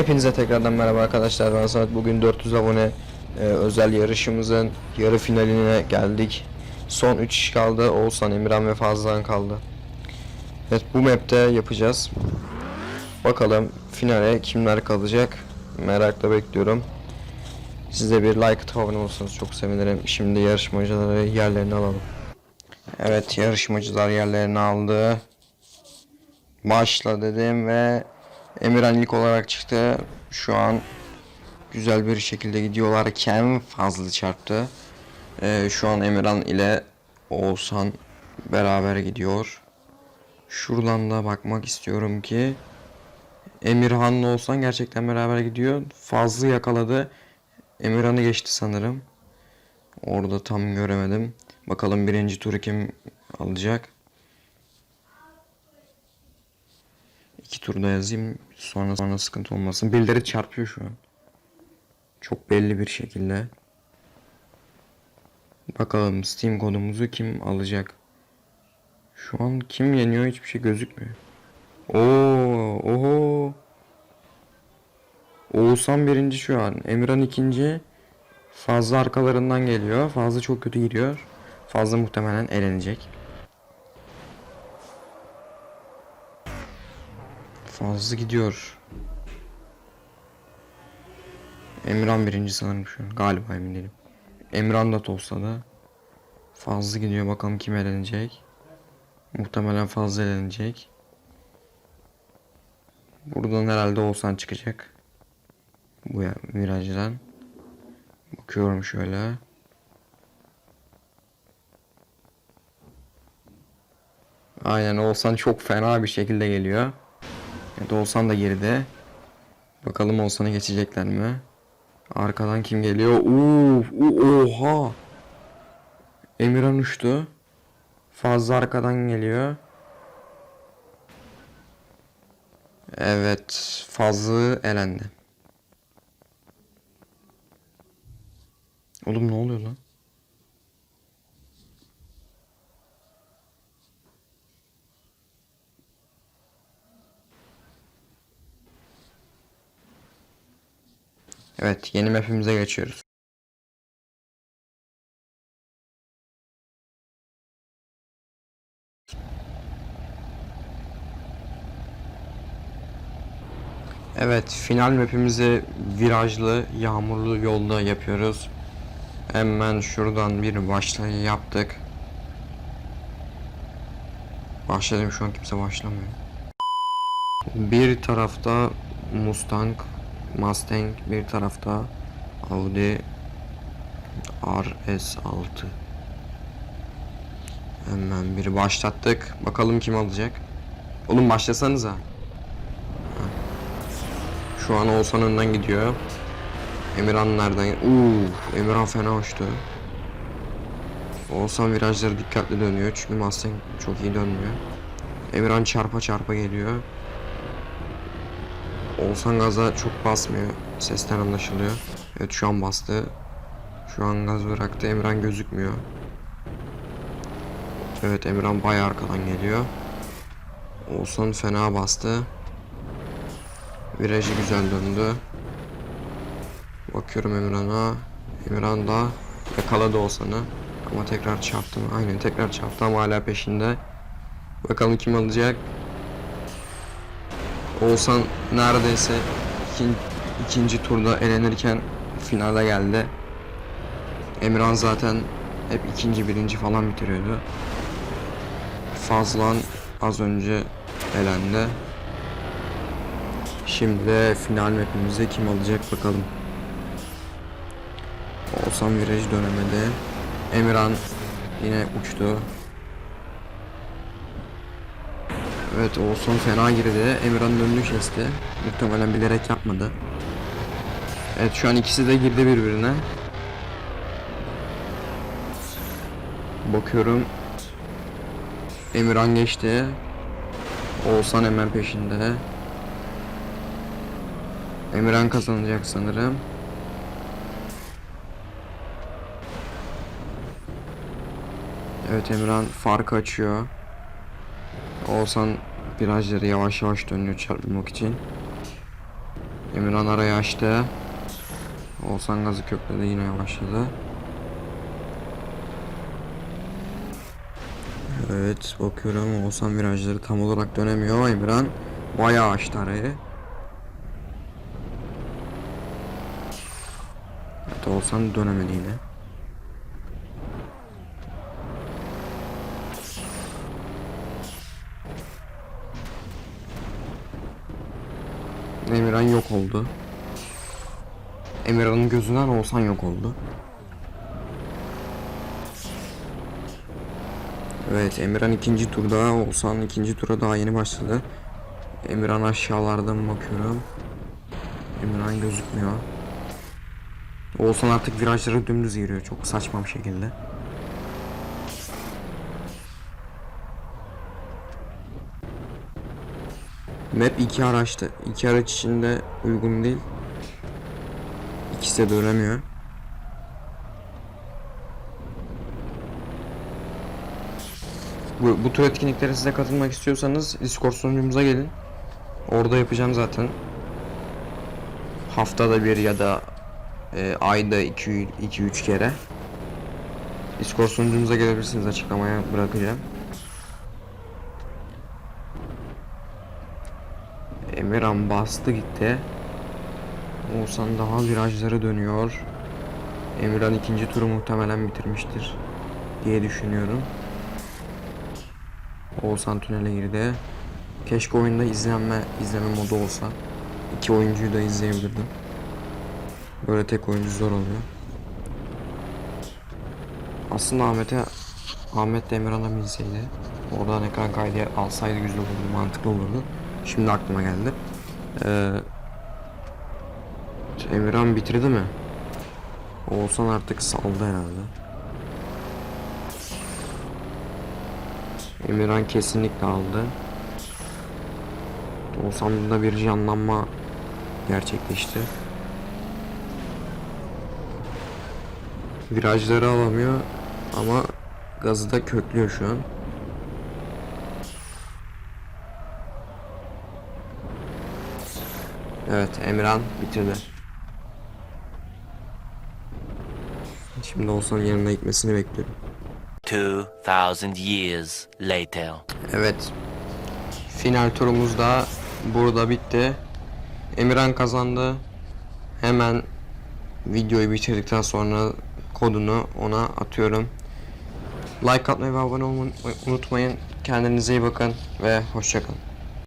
Hepinize tekrardan merhaba arkadaşlar. Ben Samet. Bugün 400 abone e, özel yarışımızın yarı finaline geldik. Son 3 kişi kaldı. Oğuzhan, Emirhan ve Fazlan kaldı. Evet bu map'te yapacağız. Bakalım finale kimler kalacak? Merakla bekliyorum. Siz de bir like atıp abone olursanız çok sevinirim. Şimdi yarışmacıları yerlerini alalım. Evet yarışmacılar yerlerini aldı. Başla dedim ve Emirhan ilk olarak çıktı. Şu an güzel bir şekilde gidiyorlarken fazla çarptı. Ee, şu an Emirhan ile Oğuzhan beraber gidiyor. Şuradan da bakmak istiyorum ki Emirhan'la Oğuzhan gerçekten beraber gidiyor. Fazlı yakaladı. Emirhan'ı geçti sanırım. Orada tam göremedim. Bakalım birinci turu kim alacak. İki turda yazayım. Sonra sonra sıkıntı olmasın. Birileri çarpıyor şu an. Çok belli bir şekilde. Bakalım Steam kodumuzu kim alacak? Şu an kim yeniyor hiçbir şey gözükmüyor. Oo, oho. Oğuzhan birinci şu an. Emirhan ikinci. Fazla arkalarından geliyor. Fazla çok kötü giriyor. Fazla muhtemelen elenecek. Fazla gidiyor. Emran birinci sanırım şu an. Galiba emin değilim. Emran da Tosa'da. Fazla gidiyor bakalım kim elenecek. Muhtemelen fazla elenecek. Buradan herhalde Oğuzhan çıkacak. Bu ya virajdan. Bakıyorum şöyle. Aynen Oğuzhan çok fena bir şekilde geliyor. Evet Oğuzhan da geride. Bakalım Oğuzhan'ı geçecekler mi? Arkadan kim geliyor? Uf, oha. Emirhan uçtu. Fazla arkadan geliyor. Evet, Fazlı elendi. Oğlum ne oluyor lan? Evet, yeni map'imize geçiyoruz. Evet, final map'imizi virajlı, yağmurlu yolda yapıyoruz. Hemen şuradan bir başlayı yaptık. Başladım şu an kimse başlamıyor. Bir tarafta Mustang, Mustang, bir tarafta Audi RS6. Hemen bir başlattık. Bakalım kim alacak. Oğlum başlasanıza. Şu an Oğuzhan önden gidiyor. Emirhan nereden? Uuu, Emirhan fena uçtu. Oğuzhan virajları dikkatli dönüyor çünkü Mustang çok iyi dönmüyor. Emirhan çarpa çarpa geliyor. Oğuzhan gaza çok basmıyor. Sesten anlaşılıyor. Evet şu an bastı. Şu an gaz bıraktı. Emirhan gözükmüyor. Evet Emirhan bayağı arkadan geliyor. Oğuzhan fena bastı. Virajı güzel döndü. Bakıyorum Emirhan'a. Emirhan da yakaladı Oğuzhan'ı. Ama tekrar çarptı mı? Aynen tekrar çarptı ama hala peşinde. Bakalım kim alacak. Oğuzhan neredeyse ikin, ikinci turda elenirken finale geldi. Emirhan zaten hep ikinci birinci falan bitiriyordu. Fazlan az önce elendi. Şimdi de final map'imizi kim alacak bakalım. Oğuzhan viraj dönemedi. Emirhan yine uçtu. Evet Oğuzhan fena girdi. Emirhan'ın önünü kesti. Muhtemelen bilerek yapmadı. Evet şu an ikisi de girdi birbirine. Bakıyorum. Emirhan geçti. Oğuzhan hemen peşinde. Emirhan kazanacak sanırım. Evet Emirhan farkı açıyor. Oğuzhan virajları yavaş yavaş dönüyor çarpmak için. Emirhan arayı açtı. Oğuzhan gazı kökledi yine yavaşladı. Evet bakıyorum Oğuzhan virajları tam olarak dönemiyor. Emirhan bayağı açtı arayı. Evet Oğuzhan dönemedi yine. Emirhan yok oldu. Emirhan'ın gözünden Oğuzhan yok oldu. Evet Emirhan ikinci turda Oğuzhan ikinci tura daha yeni başladı. Emirhan aşağılardan bakıyorum. Emirhan gözükmüyor. Oğuzhan artık virajlara dümdüz giriyor çok saçma bir şekilde. Map iki araçta. iki araç içinde uygun değil. İkisi de dönemiyor. Bu, bu tür etkinliklere size katılmak istiyorsanız Discord sunucumuza gelin. Orada yapacağım zaten. Haftada bir ya da e, ayda 2-3 kere. Discord sunucumuza gelebilirsiniz açıklamaya bırakacağım. Emirhan bastı gitti. Oğuzhan daha virajları dönüyor. Emirhan ikinci turu muhtemelen bitirmiştir diye düşünüyorum. Oğuzhan tünele girdi. Keşke oyunda izlenme izleme modu olsa. İki oyuncuyu da izleyebilirdim. Böyle tek oyuncu zor oluyor. Aslında Ahmet'e Ahmet de Emirhan'a binseydi oradan ekran kaydı alsaydı güzel olurdu, mantıklı olurdu. Şimdi aklıma geldi. Ee, Emirhan bitirdi mi? Oğuzhan artık saldı herhalde. Emirhan kesinlikle aldı. Oğuzhan'da bir canlanma gerçekleşti. Virajları alamıyor ama gazı da köklüyor şu an. Evet Emirhan bitirdi. Şimdi Oğuzhan'ın yanına gitmesini bekliyorum. 2,000 years later. Evet. Final turumuz da burada bitti. Emirhan kazandı. Hemen videoyu bitirdikten sonra kodunu ona atıyorum. Like atmayı ve abone olmayı unutmayın. Kendinize iyi bakın ve hoşçakalın.